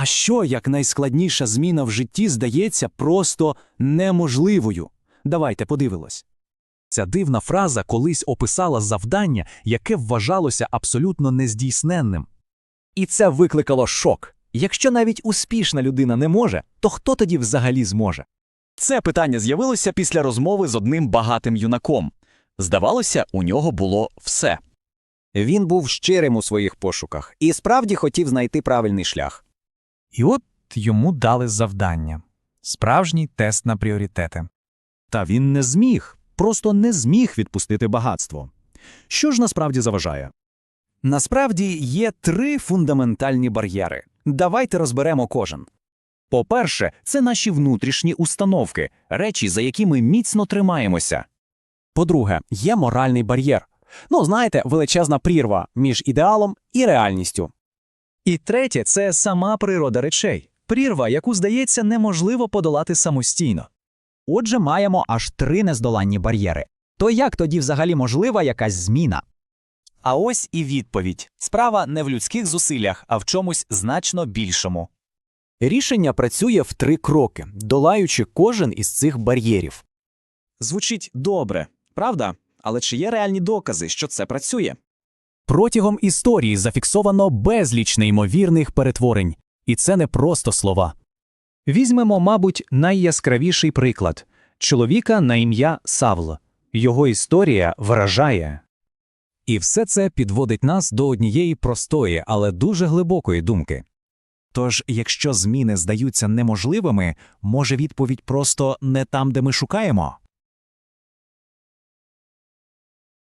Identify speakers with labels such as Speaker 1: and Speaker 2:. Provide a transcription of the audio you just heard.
Speaker 1: А що як найскладніша зміна в житті здається просто неможливою? Давайте подивимось.
Speaker 2: Ця дивна фраза колись описала завдання, яке вважалося абсолютно нездійсненним.
Speaker 3: І це викликало шок. Якщо навіть успішна людина не може, то хто тоді взагалі зможе?
Speaker 4: Це питання з'явилося після розмови з одним багатим юнаком. Здавалося, у нього було все.
Speaker 5: Він був щирим у своїх пошуках і справді хотів знайти правильний шлях.
Speaker 6: І от йому дали завдання справжній тест на пріоритети.
Speaker 2: Та він не зміг, просто не зміг відпустити багатство. Що ж насправді заважає?
Speaker 1: Насправді є три фундаментальні бар'єри. Давайте розберемо кожен.
Speaker 3: По-перше, це наші внутрішні установки, речі, за які ми міцно тримаємося.
Speaker 1: По-друге, є моральний бар'єр. Ну, знаєте, величезна прірва між ідеалом і реальністю.
Speaker 6: І третє це сама природа речей прірва, яку, здається, неможливо подолати самостійно.
Speaker 7: Отже, маємо аж три нездоланні бар'єри. То як тоді взагалі можлива якась зміна?
Speaker 3: А ось і відповідь: справа не в людських зусиллях, а в чомусь значно більшому.
Speaker 1: Рішення працює в три кроки, долаючи кожен із цих бар'єрів.
Speaker 4: Звучить добре, правда? Але чи є реальні докази, що це працює?
Speaker 2: Протягом історії зафіксовано безліч неймовірних перетворень, і це не просто слова.
Speaker 6: Візьмемо, мабуть, найяскравіший приклад чоловіка на ім'я Савл. Його історія вражає.
Speaker 2: І все це підводить нас до однієї простої, але дуже глибокої думки. Тож, якщо зміни здаються неможливими, може відповідь просто не там, де ми шукаємо?